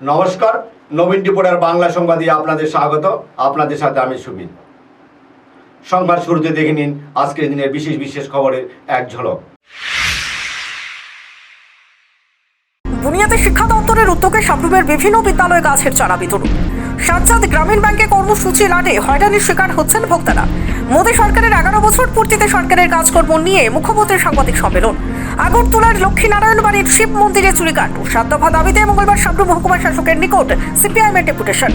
নমস্কার, নবীন টিপুরার বাংলা সংবাদে আপনাদের স্বাগত। আপনাদের সাথে আমি সুবিন সংবাদ শুরুতে দেখে নিন আজকের দিনের বিশেষ বিশেষ খবরের এক ঝলক। বুনিয়াদী শিক্ষা দপ্তরের উদ্যোগে সাবরুমের বিভিন্ন বিদ্যালয়ে গাছের চারা বিতরণ। সাতচাঁদ গ্রামীণ ব্যাংকে কর্মসূচি লাটে হয়রানির শিকার হচ্ছেন ভোক্তারা। মোদী সরকারের এগারো বছর পূর্তিতে সরকারের কাজকর্ম নিয়ে মুখ্যমন্ত্রীর সাংবাদিক সম্মেলন। আগরতলার লক্ষ্মীনারায়ণ বাড়ির শিব মন্দিরে চুরিকাণ্ড। সাত দফা দাবিতে মঙ্গলবার সাবরুম মহকুমা শাসকের নিকট সিপিআইএমের ডেপুটেশন।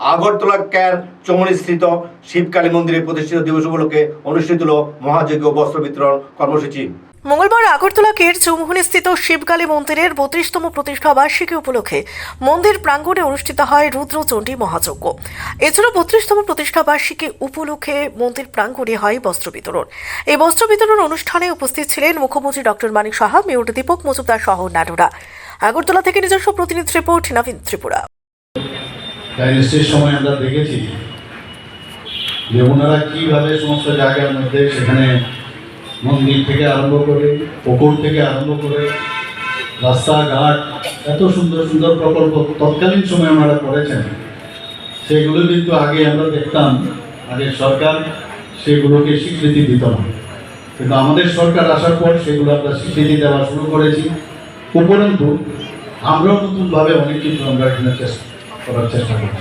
আগরতলা ক্যার চমনিস্থিত শিবকালী মন্দিরে প্রতিষ্ঠিত দিবস উপলক্ষে অনুষ্ঠিত হল মহাযজ্ঞ বস্ত্র বিতরণ কর্মসূচি। মঙ্গলবার আগরতলা কের শিবকালী মন্দিরের বত্রিশতম প্রতিষ্ঠা বার্ষিকী উপলক্ষে মন্দির প্রাঙ্গণে অনুষ্ঠিত হয় রুদ্রচণ্ডী মহাযজ্ঞ। এছাড়া বত্রিশতম প্রতিষ্ঠা বার্ষিকী উপলক্ষে মন্দির প্রাঙ্গণে হয় বস্ত্র বিতরণ। এই বস্ত্র বিতরণ অনুষ্ঠানে উপস্থিত ছিলেন মুখ্যমন্ত্রী ডক্টর মানিক সাহা, মেয়র দীপক মজুমদার সহ নাটুরা আগরতলা থেকে নিজস্ব প্রতিনিধি রিপোর্ট, নবীন ত্রিপুরা। সময় আমরা দেখেছি কীভাবে সমস্ত জায়গার মধ্যে সেখানে মন্দির থেকে আরম্ভ করে, পুকুর থেকে আরম্ভ করে, রাস্তাঘাট, এত সুন্দর সুন্দর প্রকল্প তৎকালীন সময় আমরা করেছেন। সেগুলো কিন্তু আগে আমরা দেখতাম, আগে সরকার সেগুলোকে স্বীকৃতি দিত না। কিন্তু আমাদের সরকার আসার পর সেগুলো আমরা স্বীকৃতি দেওয়া শুরু করেছি। উপরন্তু, আমরাও নতুনভাবে অনেক কিছু আমরা এখানে চেষ্টা করার চেষ্টা করি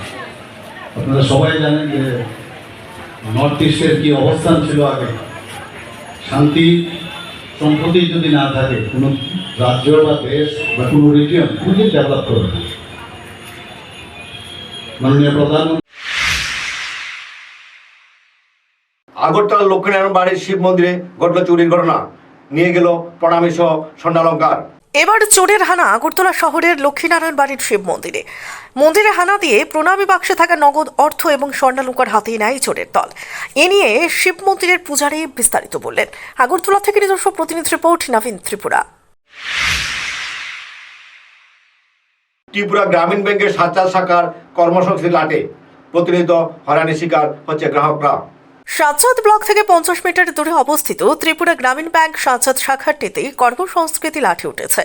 আপনারা সবাই জানেন যে নর্থ ইস্টের কি অবস্থান ছিল আগে? শান্তি সম্প্রতি যদি না থাকে, কোনো রাজ্য বা দেশ বা কোনো রিজিয়ন খুঁজে ডেভেলপ করবে মাননীয় প্রধানমন্ত্রী আগরতলা লক্ষ্মীনারায়ণ বাড়ির শিব মন্দিরে ঘটল চুরির ঘটনা। নিয়ে গেল প্রণামী সহ স্বর্ণালঙ্কার। এবার চোরের হানা আগরতলা শহরের লক্ষ্মীনারায়ণ বাড়ির শিব মন্দিরে। মন্দিরে হানা দিয়ে প্রণামী বাক্সে থাকা নগদ অর্থ এবং স্বর্ণালঙ্কার হাতিয়ে নেয় চোরের দল। এ নিয়ে শিব মন্দিরের পূজারী বিস্তারিত বললেন। আগরতলা থেকে নিজস্ব প্রতিনিধি রিপোর্ট, নবীন ত্রিপুরা। ত্রিপুরা গ্রামীণ ব্যাংকের সাতচার শাখার কর্মসংস্থান লাটে। প্রতিনিয়ত হয়রানির শিকার হচ্ছে গ্রাহকরা। সাতচাঁদ ব্লক থেকে পঞ্চাশ মিটার দূরে অবস্থিত ত্রিপুরা গ্রামীণ ব্যাংক সাতচাঁদ শাখাটিতেই কর্মসংস্কৃতি লাঠি উঠেছে।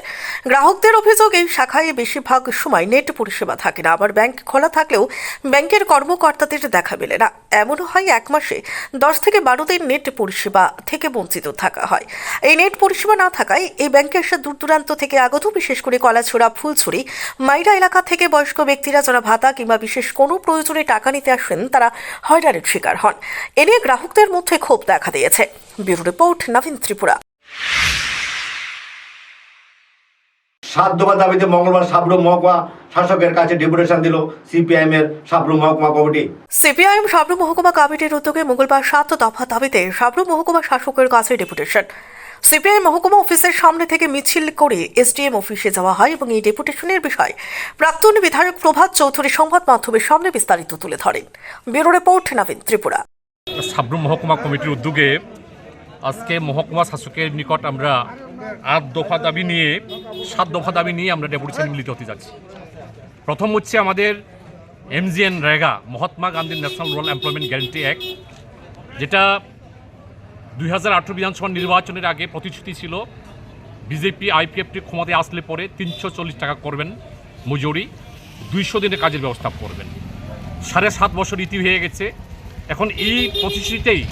গ্রাহকদের অভিযোগ, এই শাখায় বেশিরভাগ সময় নেট পরিষেবা থাকে না। আবার ব্যাংক খোলা থাকলেও ব্যাংকের কর্মকর্তাদের দেখা মেলে না। এমনও হয়, এক মাসে দশ থেকে বারো দিন নেট পরিষেবা থেকে বঞ্চিত থাকা হয়। এই নেট পরিষেবা না থাকায় এই ব্যাংকে আসা দূর দূরান্ত থেকে আগত, বিশেষ করে কলাছোড়া, ফুলছড়ি, মাইরা এলাকা থেকে বয়স্ক ব্যক্তিরা যারা ভাতা কিংবা বিশেষ কোনো প্রয়োজনে টাকা নিতে আসেন, তারা হয়রানির শিকার হন। নিয়ে গ্রাহকদের মধ্যে ক্ষোভ দেখা দিয়েছে। Bureau report Nabin Tripura. সাত দফা দাবিতে মঙ্গলবার মহকুমা শাসকের কাছে ডেপুটেশন দিল সিপিআইএম এর মহকুমা কমিটি। সিপিআইএম সাবরু মহকুমা কমিটির উদ্যোগে মঙ্গলবার সাত দফা দাবিতে সাবরু মহকুমা শাসকের কাছে ডেপুটেশন। সিপিআই মহকুমা অফিসের সামনে থেকে মিছিল করে এসডিএম অফিসে যাওয়া হয় এবং এই ডেপুটেশনের বিষয় প্রাক্তন বিধায়ক প্রভাত চৌধুরী সংবাদ মাধ্যমের সামনে বিস্তারিত তুলে ধরেন। Bureau report Nabin Tripura. Sabroom মহকুমা কমিটির উদ্যোগে আজকে মহকুমা শাসকের নিকট আমরা আট দফা দাবি নিয়ে, সাত দফা দাবি নিয়ে আমরা ডেপুটেশন মিলিত হতে যাচ্ছি। প্রথম হচ্ছে আমাদের MGNREGA, Mahatma Gandhi national rural employment guarantee act, যেটা দুই হাজার আঠেরো বিধানসভা নির্বাচনের আগে প্রতিশ্রুতি ছিল, বিজেপি আইপিএফটি ক্ষমতায় আসলে পরে তিনশো চল্লিশ টাকা করবেন মজুরি, দুইশো দিনের কাজের ব্যবস্থা করবেন। সাড়ে সাত বছর ইতি হয়ে গেছে এখন এই প্রতিশ্রুতিতেই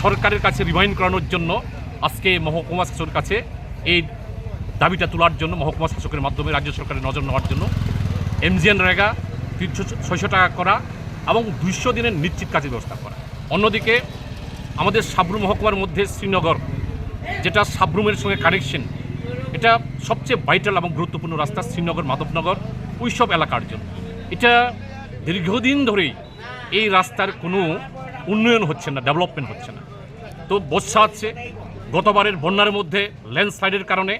সরকারের কাছে রিমাইন্ড করানোর জন্য আজকে মহকুমা শাসকের কাছে এই দাবিটা তোলার জন্য, মহকুমা শাসকের মাধ্যমে রাজ্য সরকারের নজর নেওয়ার জন্য এমজিএন রেগা তিনশো ছয়শো টাকা করা এবং দুইশো দিনের নিশ্চিত কাজের ব্যবস্থা করা। অন্যদিকে আমাদের সাবরুম মহকুমার মধ্যে শ্রীনগর, যেটা সাবরুমের সঙ্গে কানেকশন এটা সবচেয়ে ভাইটাল এবং গুরুত্বপূর্ণ রাস্তা শ্রীনগর মাধবনগর ওই সব এলাকার জন্য। এটা দীর্ঘদিন ধরেই এই রাস্তার কোনো উন্নয়ন হচ্ছে না ডেভেলপমেন্ট হচ্ছে না। তো বর্ষা আছে গতবারের বন্যার মধ্যে ল্যান্ডস্লাইডের কারণে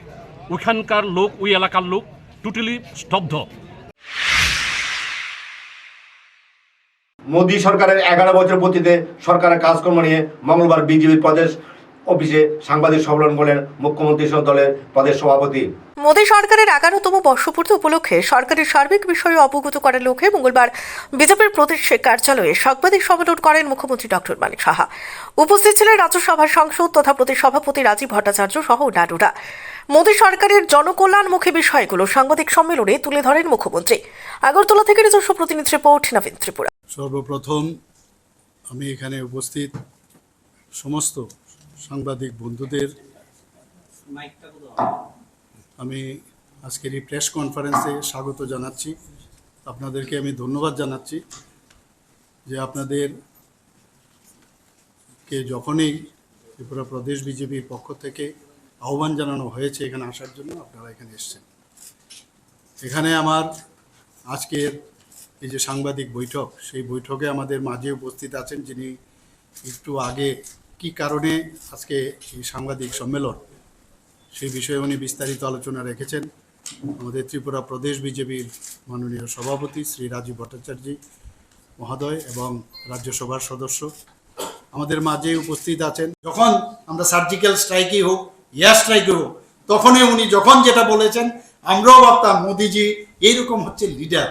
ওইখানকার লোক, ওই এলাকার লোক টোটালি স্তব্ধ। মোদী সরকারের এগারো বছর পূর্তিতে সরকারের কাজকর্ম নিয়ে মঙ্গলবার বিজেপির প্রদেশ অফিসে সাংবাদিক সম্মেলন করেন মুখ্যমন্ত্রী সহ দলের প্রদেশ সভাপতি। মোদী সরকারের এগারোতম বর্ষপূর্তি উপলক্ষে সরকারের সার্বিক বিষয়ে অবগত করার লক্ষ্যে মঙ্গলবার বিজেপির প্রদেশ কার্যালয়ে সাংবাদিক সম্মেলন করেন মুখ্যমন্ত্রী ডক্টর মানিক সাহা। উপস্থিত ছিলেন রাজ্যসভার সাংসদ তথা প্রদেশ সভাপতি রাজীব ভট্টাচার্য সহ অন্যান্যরা। মোদী সরকারের জনকল্যাণমুখী বিষয়গুলো সাংবাদিক সম্মেলনে তুলে ধরেন মুখ্যমন্ত্রী। আগরতলা থেকে নিজস্ব প্রতিনিধি রিপোর্ট নবীন ত্রিপুরা। সর্বপ্রথম আমি এখানে উপস্থিত সমস্ত সাংবাদিক বন্ধুদের, আমি আজকের এই প্রেস কনফারেন্সে স্বাগত জানাচ্ছি। আপনাদেরকে আমি ধন্যবাদ জানাচ্ছি যে আপনাদের কে যখনই ত্রিপুরা প্রদেশ বিজেপির পক্ষ থেকে আহ্বান জানানো হয়েছে এখানে আসার জন্য, আপনারা এখানে এসছেন। এখানে আমার আজকের এই যে সাংবাদিক বৈঠক, সেই বৈঠকে আমাদের মাঝে উপস্থিত আছেন যিনি একটু আগে কি কারণে আজকে এই সাংবাদিক সম্মেলন? সেই বিষয়ে উনি বিস্তারিত আলোচনা রেখেছেন। আমাদের ত্রিপুরা প্রদেশ বিজেপির মাননীয় সভাপতি শ্রী রাজীব ভট্টাচার্য মহোদয় এবং রাজ্যসভার সদস্য আমাদের মাঝে উপস্থিত আছেন। যখন আমরা সার্জিক্যাল স্ট্রাইকই হোক এয়ার স্ট্রাইকই হোক, তখনই উনি যখন যেটা বলেছেন, আমরাও ভাবতাম, মোদিজি এইরকম হচ্ছে লিডার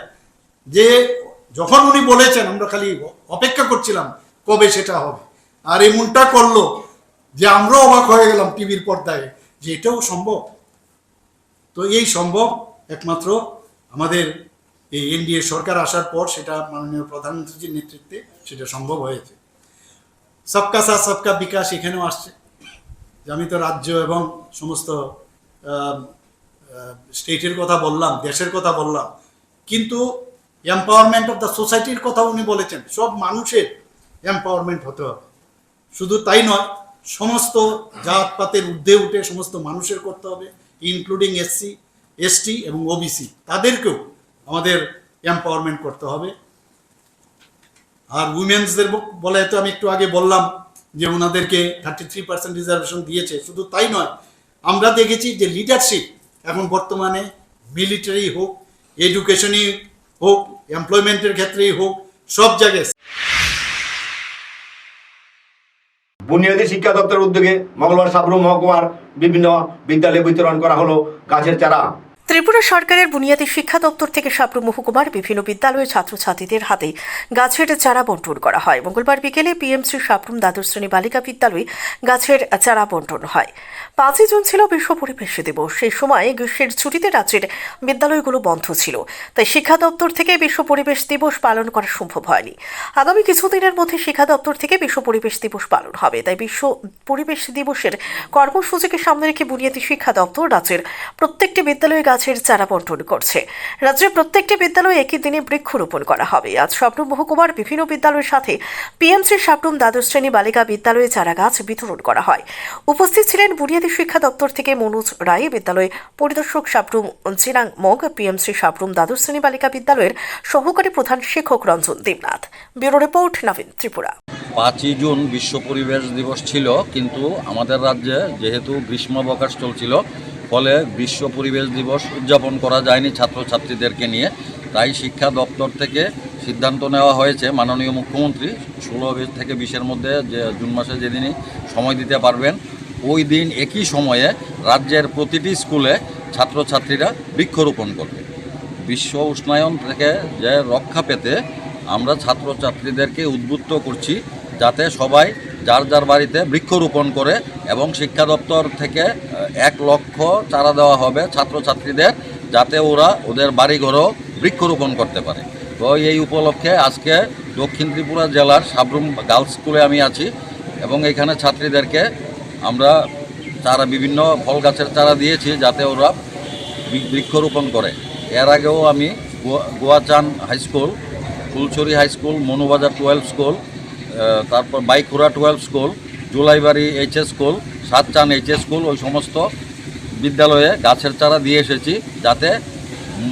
যে যখন উনি বলেছেন, আমরা খালি অপেক্ষা করছিলাম, কবে সেটা হবে? আর এমনটা করল যে আমরাও অবাক হয়ে গেলাম টিভির পর্দায় যে এটাও সম্ভব। তো এই সম্ভব একমাত্র আমাদের এই এনডিএ সরকার আসার পর সেটা মাননীয় প্রধানমন্ত্রীর নেতৃত্বে সেটা সম্ভব হয়েছে। সবকা সাথ, সবকা বিকাশ এখানেও আসছে। যে আমি তো রাজ্য এবং সমস্ত স্টেটের কথা বললাম, দেশের কথা বললাম। কিন্তু এম্পাওয়ারমেন্ট অফ দ্য সোসাইটির কথা উনি বলেছেন। সব মানুষের এম্পাওয়ারমেন্ট হতে হবে। শুধু তাই নয়, সমস্ত জাতপাতের ঊর্ধ্বে উঠে সমস্ত মানুষের করতে হবে ইনক্লুডিং এসসি এসটি এবং ওবিসি তাদেরকেও আমাদের এম্পাওয়ারমেন্ট করতে হবে। আর উইমেন্সদের বলে তো আমি একটু আগে বললাম যে ওনাদেরকে থার্টি থ্রি পার্সেন্ট রিজার্ভেশন দিয়েছে। শুধু তাই নয়, আমরা দেখেছি যে লিডারশিপ এখন বর্তমানে মিলিটারি হোক এডুকেশনই হোক এমপ্লয়মেন্টের ক্ষেত্রেই হোক, সব জায়গায় বুনিয়াদী শিক্ষা দপ্তরের উদ্যোগে মঙ্গলবার সাবরুম মহকুমার বিভিন্ন বিদ্যালয়ে বিতরণ করা হলো গাছের চারা। ত্রিপুরা সরকারের বুনিয়াদী শিক্ষা দপ্তর থেকে সাপ্রু মহকুমার বিভিন্ন বিদ্যালয়ের ছাত্রছাত্রীদের হাতে গাছের চারা বন্টন করা হয়। মঙ্গলবার বিকেলে পিএমসি সাপ্রুম দ্বাদশ শ্রেণি বালিকা বিদ্যালয়ে গাছের চারা বন্টন হয়। পাঁচই জুন ছিল বিশ্ব পরিবেশ দিবস। সেই সময় গ্রীষ্মের ছুটিতে রাজ্যের বিদ্যালয়গুলো বন্ধ ছিল। তাই শিক্ষা দপ্তর থেকে বিশ্ব পরিবেশ দিবস পালন করা সম্ভব হয়নি। আগামী কিছুদিনের মধ্যে শিক্ষা দপ্তর থেকে বিশ্ব পরিবেশ দিবস পালন হবে। তাই বিশ্ব পরিবেশ দিবসের কর্মসূচিকে সামনে রেখে বুনিয়াদী শিক্ষা দপ্তর রাজ্যের প্রত্যেকটি বিদ্যালয়ে গাছের চারা বন্টন করছে। রাজ্যের প্রত্যেকটি বিদ্যালয়ে একই দিনে বৃক্ষরোপণ করা হবে। আজ স্বপ্ন মহকুমার বিভিন্ন বিদ্যালয়ের সাথে পিএমসি সাপ্রুম দ্বাদশ শ্রেণি বালিকা বিদ্যালয়ে চারা গাছ বিতরণ করা হয়। উপস্থিত ছিলেন বুনিয়াদী শিক্ষা দপ্তর থেকে মনোজ রায়, বিদ্যালয় পরিদর্শক সাপ্রুম চিরাং মগ পিএমসি সাপ্রুম দ্বাদশ শ্রেণি বালিকা বিদ্যালয়ের সহকারী প্রধান শিক্ষক Ranjan Debnath. Bureau report, Nabin Tripura. পাঁচই জুন বিশ্ব পরিবেশ দিবস ছিল, কিন্তু আমাদের রাজ্যে যেহেতু গ্রীষ্মাবকাশ চলছিল ফলে বিশ্ব পরিবেশ দিবস উদযাপন করা যায়নি ছাত্রছাত্রীদেরকে নিয়ে। তাই শিক্ষা দপ্তর থেকে সিদ্ধান্ত নেওয়া হয়েছে, মাননীয় মুখ্যমন্ত্রী ষোলো থেকে বিশের মধ্যে যে জুন মাসে যেদিনই সময় দিতে পারবেন, ওই দিন একই সময়ে রাজ্যের প্রতিটি স্কুলে ছাত্রছাত্রীরা বৃক্ষরোপণ করবে। বিশ্ব উষ্ণায়ন থেকে যে রক্ষা পেতে আমরা ছাত্রছাত্রীদেরকে উদ্বুদ্ধ করছি, যাতে সবাই যার যার বাড়িতে বৃক্ষরোপণ করে এবং শিক্ষা দপ্তর থেকে এক লক্ষ চারা দেওয়া হবে ছাত্রছাত্রীদের যাতে ওরা ওদের বাড়িঘরেও বৃক্ষরোপণ করতে পারে। তো এই উপলক্ষে আজকে দক্ষিণ ত্রিপুরা জেলার সাবরুম গার্লস স্কুলে আমি আছি এবং এখানে ছাত্রীদেরকে আমরা চারা, বিভিন্ন ফল গাছের চারা দিয়েছি যাতে ওরা বৃক্ষরোপণ করে। এর আগেও আমি Goa- Goachan high school, Fulchhari high school, Manubazar twelve school তারপর Baikhura twelve school Julaibari HS school Satchan HS school ওই সমস্ত বিদ্যালয়ে গাছের চারা দিয়ে এসেছি যাতে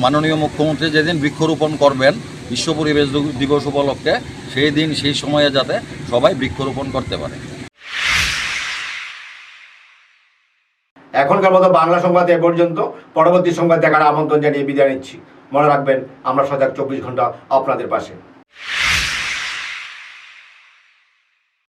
মাননীয় মুখ্যমন্ত্রী যেদিন বৃক্ষরোপণ করবেন, বিশ্ব পরিবেশ দিবস উপলক্ষে, সেই দিন, সেই সময়ে যাতে সবাই বৃক্ষরোপণ করতে পারে। এখনকার মতো বাংলা সংবাদ এ পর্যন্ত। পরবর্তী সংবাদ দেখার আমন্ত্রণ জানিয়ে বিদায় নিচ্ছি। মনে রাখবেন, আমরা সজাগ চব্বিশ ঘণ্টা আপনাদের পাশে।